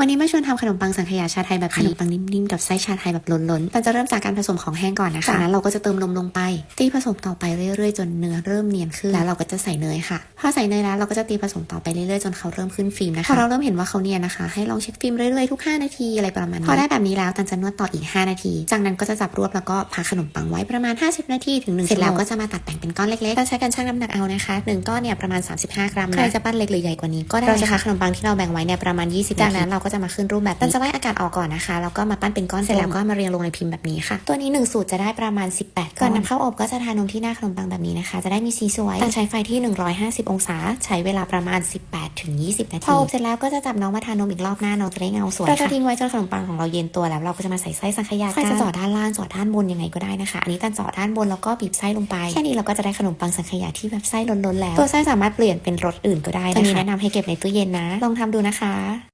วันนี้มาชวนทำขนมปังสังขยาชาไทยแบบนี้ขนมปังนิ่มๆกับไส้ชาไทยแบบล้นๆมันจะเริ่มจากการผสมของแห้งก่อนนะคะจากนั้นเราก็จะเติมนมลงไป ตีผสมต่อไปเรื่อยๆ จนเนื้อเริ่มเนียนขึ้น แล้วเราก็จะใส่เนยค่ะ พอใส่เนยแล้วเราก็จะตีผสมต่อไปเรื่อยๆ จนเขาเริ่มขึ้นฟิล์มนะคะพอเราเริ่มเห็นว่าเขาเนียนนะคะ ให้ลองเช็คฟิล์มเรื่อยๆ ทุก 5 นาทีอะไรประมาณนี้ พอได้แบบนี้แล้วตันจะนวดต่ออีก 5 นาที จากนั้นก็จะจับรวบแล้วก็พักขนมปังไว้ประมาณ 50 นาทีถึง1เสร็จแล้วก็จะมาตัดแต่งเป็นก้อนเล็กๆเราใช้การชั่งน้ำหนักเอานะคะหนึ่งก้อนเนี่ยประมาณ 35 กรัมนะใครจะปั้นเล็กหรือใหญ่กว่านี้ก็ได้เราจะคัดขนมปังที่เราแบ่งไว้เนี่ยประมาณ 20จากนั้นเราก็จะมาขึ้นรูปแบบนี้จะไล่อากาศออกก่อนนะคะ แล้วก็มาปั้นเป็นก้อนเสร็จแล้วก็มาเรียงลงในพิมพ์แบบนี้ค่ะ ตัวนี้ 1 สูตรจะได้ประมาณ 18 ก่อนนำเข้าอบก็จะทานมที่หน้าขนมปังแบบนี้นะคะ จะได้มีสีสวยตั้งใช้ไฟที่ 150 องศา ใช้เวลาประมาณ 18ถึง20 นาที พออบเสร็จแล้วก็จะจับน้องมาทานนมอีกรอบหน้าน้องจะได้เงาสวยเราจะทิ้งไว้จนขนมปังของเราเย็นตัวแล้วเราก็จะมาใส่ไส้สังขยาใครจะเจาะด้านล่างเจาะด้านบนยังไงก็ได้นะคะ อันนี้ตันเจาะด้านบนแล้วก็บีบไส้ลงไปแค่นี้เราก็จะได้ขนมปังสังขยาที่แบบไส้ล้นๆแล้ว ตัวไส้สามารถเปลี่ยนเป็นรสอื่นก็ได้นะคะตัวนี้แนะนำให้เก็บในตู้เย็นนะลองทำดูนะคะ